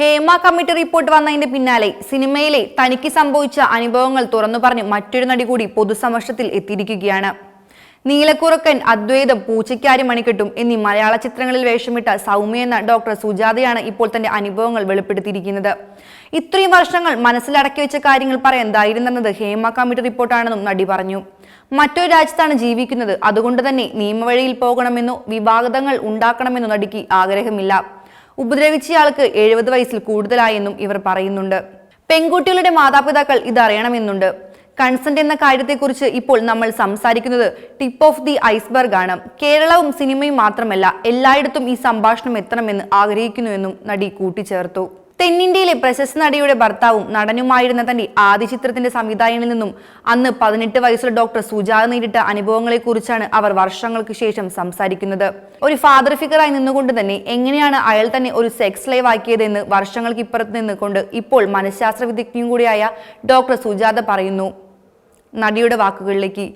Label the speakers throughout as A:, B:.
A: Hema committee report വന്നതിന്റെ പിന്നാലെ സിനിമയിലെ തനിക്ക് സംഭവിച്ച അനുഭവങ്ങൾ തുറന്നു പറഞ്ഞ് മറ്റൊരു നടി കൂടി പൊതുസമക്ഷത്തിൽ എത്തിയിരിക്കുകയാണ്. നീലക്കുറക്കൻ അദ്വൈതം പൂച്ചയ്ക്കാരി മണിക്കെട്ടും എന്നീ മലയാള ചിത്രങ്ങളിൽ വേഷമിട്ട സൗമ്യ എന്ന ഡോക്ടർ സുജാതയാണ് ഇപ്പോൾ തന്റെ അനുഭവങ്ങൾ വെളിപ്പെടുത്തിയിരിക്കുന്നത്. ഇത്രയും വർഷങ്ങൾ മനസ്സിലടക്കി വെച്ച കാര്യങ്ങൾ പറയാൻ ധൈര്യം തന്നത് ഹേമ കമ്മിറ്റി റിപ്പോർട്ടാണെന്നും നടി പറഞ്ഞു. മറ്റൊരു രാജ്യത്താണ് ജീവിക്കുന്നത്. അതുകൊണ്ട് തന്നെ നിയമവഴിയിൽ പോകണമെന്നോ വിവാദങ്ങൾ ഉണ്ടാക്കണമെന്നോ നടിക്ക് ആഗ്രഹമില്ല. ഉപദ്രവിച്ചയാൾക്ക് എഴുപത് വയസ്സിൽ കൂടുതലായെന്നും ഇവർ പറയുന്നുണ്ട്. പെൺകുട്ടികളുടെ മാതാപിതാക്കൾ ഇതറിയണമെന്നുണ്ട്. കൺസെന്റ് എന്ന കാര്യത്തെക്കുറിച്ച് ഇപ്പോൾ നമ്മൾ സംസാരിക്കുന്നത് ടിപ്പ് ഓഫ് ദി ഐസ്ബർഗ് ആണ്. കേരളവും സിനിമയും മാത്രമല്ല എല്ലായിടത്തും ഈ സംഭാഷണം എത്തണമെന്ന് ആഗ്രഹിക്കുന്നുവെന്നും നടി കൂട്ടിച്ചേർത്തു. തെന്നിന്ത്യയിലെ പ്രശസ്ത നടിയുടെ ഭർത്താവും നടനുമായിരുന്ന തന്റെ ആദ്യ ചിത്രത്തിന്റെ സംവിധായകനിൽ നിന്നും അന്ന് പതിനെട്ട് വയസ്സുള്ള ഡോക്ടർ സുജാത നേരിട്ട അനുഭവങ്ങളെക്കുറിച്ചാണ് അവർ വർഷങ്ങൾക്ക് ശേഷം സംസാരിക്കുന്നത്. ഒരു ഫാദർ ഫിഗറായി നിന്നുകൊണ്ട് തന്നെ എങ്ങനെയാണ് അയാൾ തന്നെ ഒരു സെക്സ് ലൈവ് ആക്കിയതെന്ന് വർഷങ്ങൾക്ക് ഇപ്പുറത്ത് നിന്നുകൊണ്ട് ഇപ്പോൾ മനഃശാസ്ത്ര വിദഗ്ധയും കൂടിയായ ഡോക്ടർ സുജാത പറയുന്നു. നടിയുടെ വാക്കുകളിലേക്ക്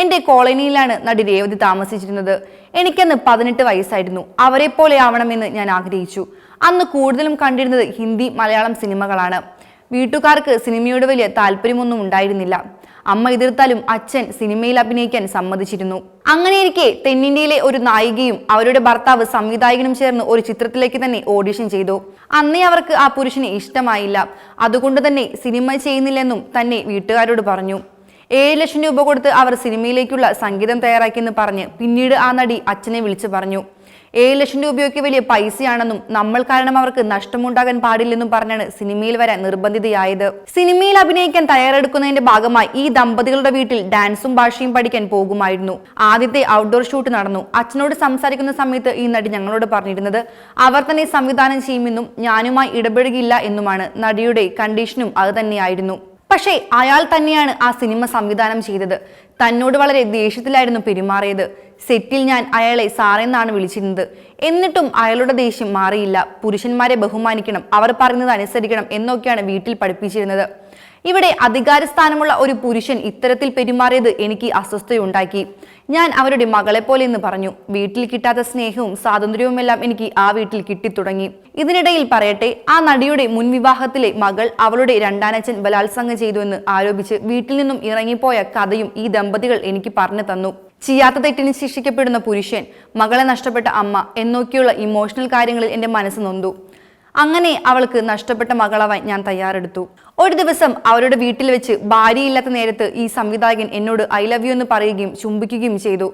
A: എന്റെ കോളനിയിലാണ് നടി രേവതി താമസിച്ചിരുന്നത്. എനിക്കന്ന് പതിനെട്ട് വയസ്സായിരുന്നു. അവരെ പോലെ ആവണമെന്ന് ഞാൻ ആഗ്രഹിച്ചു. അന്ന് കൂടുതലും കണ്ടിരുന്നത് ഹിന്ദി മലയാളം സിനിമകളാണ്. വീട്ടുകാർക്ക് സിനിമയോട് വലിയ താല്പര്യമൊന്നും ഉണ്ടായിരുന്നില്ല. അമ്മ എതിർത്താലും അച്ഛൻ സിനിമയിൽ അഭിനയിക്കാൻ സമ്മതിച്ചിരുന്നു. അങ്ങനെയിരിക്കെ തെന്നിന്ത്യയിലെ ഒരു നായികയും അവരുടെ ഭർത്താവ് സംവിധായകനും ചേർന്ന് ഒരു ചിത്രത്തിലേക്ക് തന്നെ ഓഡിഷൻ ചെയ്തു. അന്നേ അവർക്ക് ആ പുരുഷനെ ഇഷ്ടമായില്ല. അതുകൊണ്ട് തന്നെ സിനിമ ചെയ്യുന്നില്ലെന്നും തന്നെ വീട്ടുകാരോട് പറഞ്ഞു. ഏഴ് ലക്ഷം രൂപ കൊടുത്ത് അവർ സിനിമയിലേക്കുള്ള സംഗീതം തയ്യാറാക്കിയെന്ന് പറഞ്ഞ് പിന്നീട് ആ നടി അച്ഛനെ വിളിച്ചു പറഞ്ഞു. ഏഴ് ലക്ഷം രൂപയൊക്കെ വലിയ പൈസയാണെന്നും നമ്മൾ കാരണം അവർക്ക് നഷ്ടമുണ്ടാകാൻ പാടില്ലെന്നും പറഞ്ഞാണ് സിനിമയിൽ വരാൻ നിർബന്ധിതയായത്. സിനിമയിൽ അഭിനയിക്കാൻ തയ്യാറെടുക്കുന്നതിന്റെ ഭാഗമായി ഈ ദമ്പതികളുടെ വീട്ടിൽ ഡാൻസും ഭാഷയും പഠിക്കാൻ പോകുമായിരുന്നു. ആദ്യത്തെ ഔട്ട്ഡോർ ഷൂട്ട് നടന്നു. അച്ഛനോട് സംസാരിക്കുന്ന സമയത്ത് ഈ നടി ഞങ്ങളോട് പറഞ്ഞിരുന്നത് അവർ തന്നെ സംവിധാനം ചെയ്യുമെന്നും ഞാനുമായി ഇടപെടുകയില്ല എന്നുമാണ്. നടിയുടെ കണ്ടീഷനും അത് തന്നെയായിരുന്നു. പക്ഷേ അയാൾ തന്നെയാണ് ആ സിനിമ സംവിധാനം ചെയ്തത്. തന്നോട് വളരെ ദേഷ്യത്തിലായിരുന്നു പെരുമാറിയത്. സെറ്റിൽ ഞാൻ അയാളെ സാറെന്നാണ് വിളിച്ചിരുന്നത്. എന്നിട്ടും അയാളുടെ ദേഷ്യം മാറിയില്ല. പുരുഷന്മാരെ ബഹുമാനിക്കണം അവർ പറയുന്നത് അനുസരിക്കണം എന്നൊക്കെയാണ് വീട്ടിൽ പഠിപ്പിച്ചിരുന്നത്. ഇവിടെ അധികാരസ്ഥാനമുള്ള ഒരു പുരുഷൻ ഇത്തരത്തിൽ പെരുമാറിയത് എനിക്ക് അസ്വസ്ഥയുണ്ടാക്കി ഞാൻ അവരുടെ മകളെ പോലെ എന്ന് പറഞ്ഞു. വീട്ടിൽ കിട്ടാത്ത സ്നേഹവും സ്വാതന്ത്ര്യവുമെല്ലാം എനിക്ക് ആ വീട്ടിൽ കിട്ടിത്തുടങ്ങി. ഇതിനിടയിൽ പറയട്ടെ ആ നടിയുടെ മുൻവിവാഹത്തിലെ മകൾ അവളുടെ രണ്ടാനച്ഛൻ ബലാത്സംഗം ചെയ്തുവെന്ന് ആരോപിച്ച് വീട്ടിൽ നിന്നും ഇറങ്ങിപ്പോയ കഥയും ഈ ദമ്പതികൾ എനിക്ക് പറഞ്ഞു തന്നു. ചെയ്യാത്ത തെറ്റിന് ശിക്ഷിക്കപ്പെടുന്ന പുരുഷൻ മകളെ നഷ്ടപ്പെട്ട അമ്മ എന്നൊക്കെയുള്ള ഇമോഷണൽ കാര്യങ്ങളിൽ എന്റെ മനസ്സ് നൊന്തു. അങ്ങനെ അവൾക്ക് നഷ്ടപ്പെട്ട മകളാവാൻ ഞാൻ തയ്യാറെടുത്തു. ഒരു ദിവസം അവരുടെ വീട്ടിൽ വെച്ച് ഭാര്യയില്ലാത്ത നേരത്ത് ഈ സംവിധായകൻ എന്നോട് ഐ ലവ് യു എന്ന് പറയുകയും ചുംബിക്കുകയും ചെയ്തു.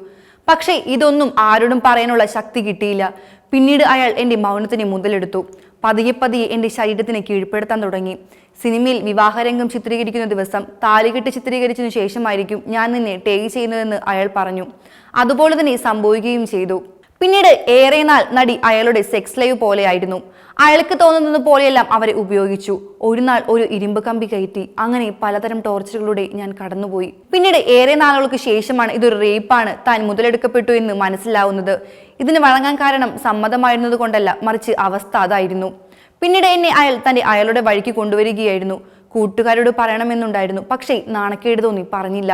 A: പക്ഷേ ഇതൊന്നും ആരോടും പറയാനുള്ള ശക്തി കിട്ടിയില്ല. പിന്നീട് അയാൾ എന്റെ മൗനത്തിനെ മുതലെടുത്തു. പതിയെ പതിയെ എന്റെ ശരീരത്തിനെ കീഴ്പ്പെടുത്താൻ തുടങ്ങി. സിനിമയിൽ വിവാഹരംഗം ചിത്രീകരിക്കുന്ന ദിവസം താലികെട്ട് ചിത്രീകരിച്ചതിനു ശേഷമായിരിക്കും ഞാൻ നിന്നെ ടേ ചെയ്യുന്നതെന്ന് അയാൾ പറഞ്ഞു. അതുപോലെ തന്നെ സംഭവിക്കുകയും ചെയ്തു. പിന്നീട് ഏറെ നാൾ നടി അയാളുടെ സെക്സ് ലൈവ് പോലെയായിരുന്നു. അയാൾക്ക് തോന്നുന്നത് പോലെയെല്ലാം അവരെ ഉപയോഗിച്ചു. ഒരു നാൾ ഒരു ഇരുമ്പ് കമ്പി കയറ്റി. അങ്ങനെ പലതരം ടോർച്ചറുകളുടെ ഞാൻ കടന്നുപോയി. പിന്നീട് ഏറെ നാളുകൾക്ക് ശേഷമാണ് ഇതൊരു റേപ്പാണ് താൻ മുതലെടുക്കപ്പെട്ടു എന്ന് മനസ്സിലാവുന്നത്. ഇതിന് വഴങ്ങാൻ കാരണം സമ്മതമായിരുന്നത് കൊണ്ടല്ല മറിച്ച് അവസ്ഥ അതായിരുന്നു. പിന്നീട് എന്നെ അയാൾ തന്റെ അയാളുടെ വഴിക്ക് കൊണ്ടുവരികയായിരുന്നു. കൂട്ടുകാരോട് പറയണമെന്നുണ്ടായിരുന്നു പക്ഷേ നാണക്കേട് തോന്നി പറഞ്ഞില്ല.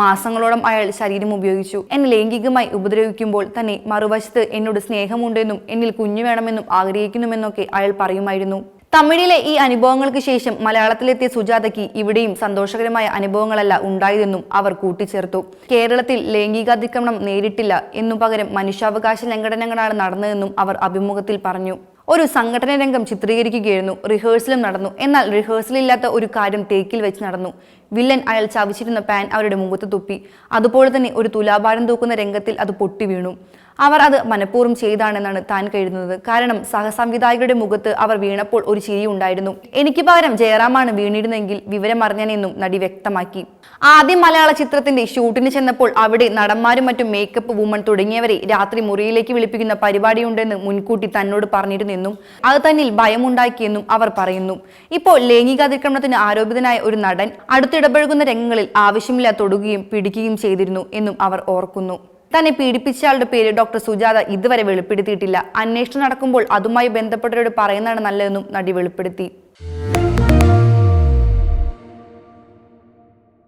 A: മാസങ്ങളോളം അയാൾ ശരീരം ഉപയോഗിച്ചു. എന്നെ ലൈംഗികമായി ഉപദ്രവിക്കുമ്പോൾ തന്നെ മറുവശത്ത് എന്നോട് സ്നേഹമുണ്ടെന്നും എന്നിൽ കുഞ്ഞു വേണമെന്നും ആഗ്രഹിക്കുന്നുമെന്നൊക്കെ അയാൾ പറയുമായിരുന്നു. തമിഴിലെ ഈ അനുഭവങ്ങൾക്ക് ശേഷം മലയാളത്തിലെത്തിയ സുജാതയ്ക്ക് ഇവിടെയും സന്തോഷകരമായ അനുഭവങ്ങളല്ല ഉണ്ടായതെന്നും അവർ കൂട്ടിച്ചേർത്തു. കേരളത്തിൽ ലൈംഗികാതിക്രമണം നേരിട്ടില്ല എന്നു പകരം മനുഷ്യാവകാശ ലംഘനങ്ങളാണ് നടന്നതെന്നും അവർ അഭിമുഖത്തിൽ പറഞ്ഞു. ഒരു സംഘടന രംഗം ചിത്രീകരിക്കുകയായിരുന്നു. റിഹേഴ്സലും നടന്നു. എന്നാൽ റിഹേഴ്സലില്ലാത്ത ഒരു കാര്യം തേക്കിൽ വെച്ച് നടന്നു. വില്ലൻ അയാൾ ചവിച്ചിരുന്ന പാൻ അവരുടെ മുഖത്ത് തുപ്പി. അതുപോലെ തന്നെ ഒരു തുലാഭാരം തൂക്കുന്ന രംഗത്തിൽ അത് പൊട്ടി വീണു. അവർ അത് മനഃപൂർവം ചെയ്താണെന്നാണ് താൻ കരുതുന്നത്. കാരണം സഹസംവിധായകരുടെ മുഖത്ത് അവർ വീണപ്പോൾ ഒരു ചിരി ഉണ്ടായിരുന്നു. എനിക്ക് പകരം ജയറാമാണ് വീണിരുന്നെങ്കിൽ വിവരം അറിഞ്ഞനെന്നും നടി വ്യക്തമാക്കി. ആദ്യം മലയാള ചിത്രത്തിന്റെ ഷൂട്ടിന് ചെന്നപ്പോൾ അവിടെ നടന്മാരും മറ്റും മേക്കപ്പ് വുമൺ തുടങ്ങിയവരെ രാത്രി മുറിയിലേക്ക് വിളിപ്പിക്കുന്ന പരിപാടിയുണ്ടെന്ന് മുൻകൂട്ടി തന്നോട് പറഞ്ഞിരുന്നെന്നും അത് തന്നിൽ ഭയമുണ്ടാക്കിയെന്നും അവർ പറയുന്നു. ഇപ്പോൾ ലൈംഗിക അതിക്രമണത്തിന് ആരോപിതനായ ഒരു നടൻ അടുത്തിടപഴകുന്ന രംഗങ്ങളിൽ ആവശ്യമില്ലാതെ തൊടുകയും പിടിക്കുകയും ചെയ്തിരുന്നു എന്നും അവർ ഓർക്കുന്നു. തന്നെ പീഡിപ്പിച്ചയാളുടെ പേര് ഡോക്ടർ സുജാത ഇതുവരെ വെളിപ്പെടുത്തിയിട്ടില്ല. അന്വേഷണം നടക്കുമ്പോൾ അതുമായി ബന്ധപ്പെട്ടവരോട് പറയുന്നതാണ് നല്ലതെന്നും നടി വെളിപ്പെടുത്തി.